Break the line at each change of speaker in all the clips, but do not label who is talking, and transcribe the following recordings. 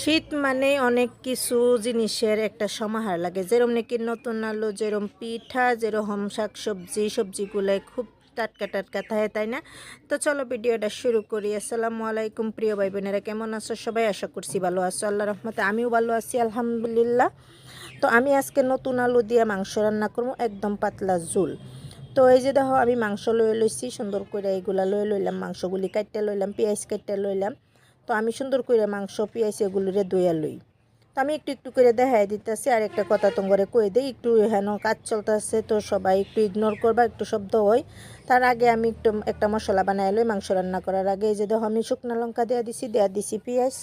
শীত মানে অনেক কিছু জিনিসের একটা সমাহার লাগে। যেরম নাকি নতুন আলু, যেরম পিঠা, যেরকম শাক সবজি সবজিগুলো খুব টাটকা টাটকা থাকে, তাই না? তো চলো ভিডিওটা শুরু করি। আসসালামু আলাইকুম প্রিয় ভাই বোনেরা কেমন আছো সবাই? আশা করছি ভালো আছো। আল্লাহ রহমতে আমিও ভালো আছি, আলহামদুলিল্লাহ। তো আমি আজকে নতুন আলু দিয়ে মাংস রান্না করব একদম পাতলা ঝুল। তো এই যে দেখো, আমি মাংস লয়ে লইছি, সুন্দর করে এইগুলা লয়ে লইলাম, মাংসগুলি কাটতে লইলাম, পেঁয়াজ কাটতে লইলাম। তো আমি সুন্দর করে মাংস, পেঁয়াজ এগুলোরে দইয়া লই। তো আমি একটু একটু করে দেখাই দিতেছি, আর একটা কথা তোমরে কই দিই, একটু হেন কাজ চলতেছে তো সবাই একটু ইগনোর করবা, একটু শব্দ হয়। তার আগে আমি একটু একটা মশলা বানাই লই, মাংস রান্না করার আগে এই যে দেখো, আমি শুকনা লঙ্কা দেওয়া দিছি দেওয়া দিছি পেঁয়াজ,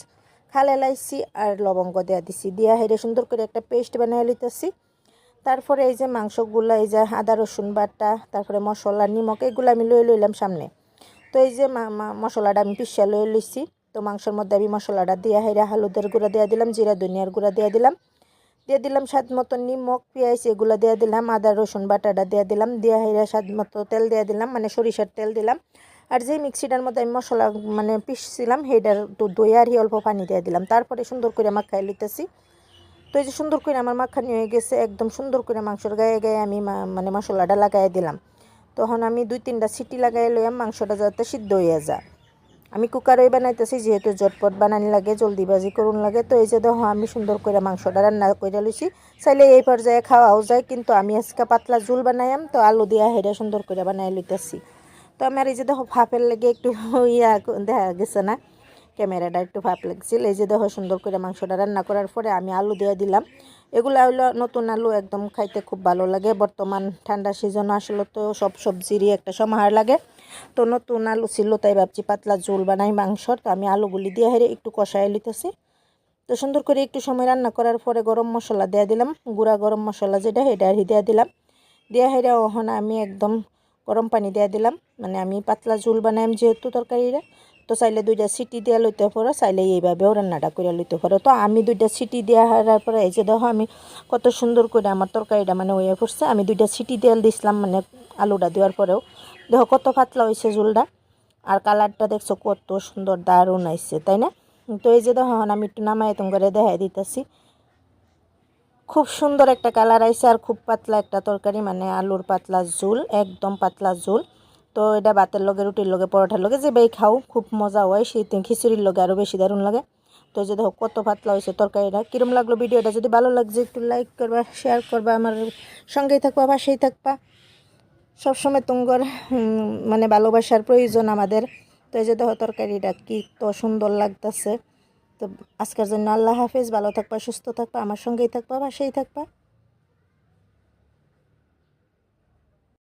খালে লাইছি আর লবঙ্গ দেওয়া দিছি। দিয়া হেরে সুন্দর করে একটা পেস্ট বানিয়ে লইতেছি। তারপরে এই যে মাংসগুলো, এই যে আদা, রসুন বাটা, তারপরে মশলা, নিমক, এগুলো আমি লয়ে লইলাম সামনে। তো এই যে মশলাটা আমি পিসা লয়ে লইছি। তো মাংসের মধ্যে আমি মশলাটা দিয়া হাইরা হলুদের গুঁড়া দিয়া দিলাম, জিরা, ধনিয়ার গুঁড়া দিয়া দিলাম। দিয়ে দিলাম স্বাদ মতো নিমক, পেঁয়াজ, এগুলো দিয়ে দিলাম, আদা, রসুন বাটাটা দিয়ে দিলাম। দিয়া হাইরা স্বাদ মতো তেল দিয়ে দিলাম মানে সরিষার তেল দিলাম। আর যে মিক্সিটার মধ্যে আমি মশলা মানে পিসছিলাম সেইটার একটু দই আর অল্প পানি দিয়ে দিলাম। তারপরে সুন্দর করে মাখাই লিতেছি তো এই যে সুন্দর করে আমার মাখানি হয়ে গেছে, একদম সুন্দর করে মাংসর গায়ে গায়ে আমি মানে মশলাটা লাগাই দিলাম। তখন আমি দুই তিনটা সিটি লাগাই লইয়াম, মাংসটা যাতে সিদ্ধ হয়ে যায়। আমি কুকারই বানাইতেছি, যেহেতু জটপট বানানি লাগে জলদি জলদিবাজি করুন লাগে। তো এই যে দেখো, আমি সুন্দর করে মাংসটা রান্না করে লইছি। চাইলে এই পর্যায়ে খাওয়াও যায়, কিন্তু আমি আজকে পাতলা জুল বানাইম তো আলু দিয়া হেরে সুন্দর করে বানাই লইতেছি। তো আমার এই যে দেখো, ভাপের লেগে একটু ইয়া দেখা গেছে না? ক্যামেরাটা একটু ভাপ লাগছিল। এই যে দেখো সুন্দর করে মাংসটা রান্না করার পরে আমি আলু দিয়ে দিলাম। এগুলো হলো নতুন আলু, একদম খাইতে খুব ভালো লাগে। বর্তমান ঠান্ডা সিজন আসলে তো সব সবজিরই একটা সমাহার লাগে। তো নতুন আলু ছিল, তাই ভাবছি পাতলা ঝোল বানাই মাংসর। তো আমি আলুগুলি দিয়ে হেরে একটু কষাই লিতেছি তো সুন্দর করে একটু সময় রান্না করার পরে গরম মশলা দিয়ে দিলাম। গুঁড়া গরম মশলা যেটা, সেটা দিয়ে দিলাম। দিয়ে হেরে ওখান আমি একদম গরম পানি দিয়ে দিলাম। মানে আমি পাতলা ঝোল বানাইম যেহেতু তরকারিটা তো চাইলে দুইটা সিটি দিয়ে লইতে পারো, চাইলে এইভাবেও রান্নাটা করে লইতে পারো। তো আমি দুইটা সিটি দিয়ে হারার পরে, এই যে দেখো আমি কত সুন্দর করে আমার তরকারিটা মানে হয়ে পড়ছে, আমি দুইটা সিটি দিয়ে দিছিলাম মানে আলুটা দেওয়ার পরেও। দেখো কত পাতলা হয়েছে ঝোলটা, আর কালারটা দেখছ কত সুন্দর, দারুণ আইছে, তাই না? তো এই যে দেখো আমি একটু নামাই তুমি করে দেখাই দিতেছি। খুব সুন্দর একটা কালার আইছে, আর খুব পাতলা একটা তরকারি মানে আলুর পাতলা ঝোল, একদম পাতলা ঝোল। তো এটা ভাতের লগে, রুটির লগে পরোটার লগে, যে বেই খাও, খুব মজা হয়। সেই খিচুড়ির লগে আরও বেশি দারুণ লাগে। তো যে দেখো, কত পাতলা হয়েছে তরকারিটা কিরম লাগল ভিডিওটা? যদি ভালো লাগছে, একটু লাইক করবা শেয়ার করবা, আমার সঙ্গেই থাকবা, পাশেই থাকবা। সবসময় তুঙ্গর মানে ভালোবাসার প্রয়োজন আমাদের। তো এই যে দেখো, তরকারিটা কি তো সুন্দর লাগতেছে। তো আজকের জন্য আল্লাহ হাফেজ। ভালো থাকবা, সুস্থ থাকবা, আমার সঙ্গেই থাকবা, পাশেই থাকবা।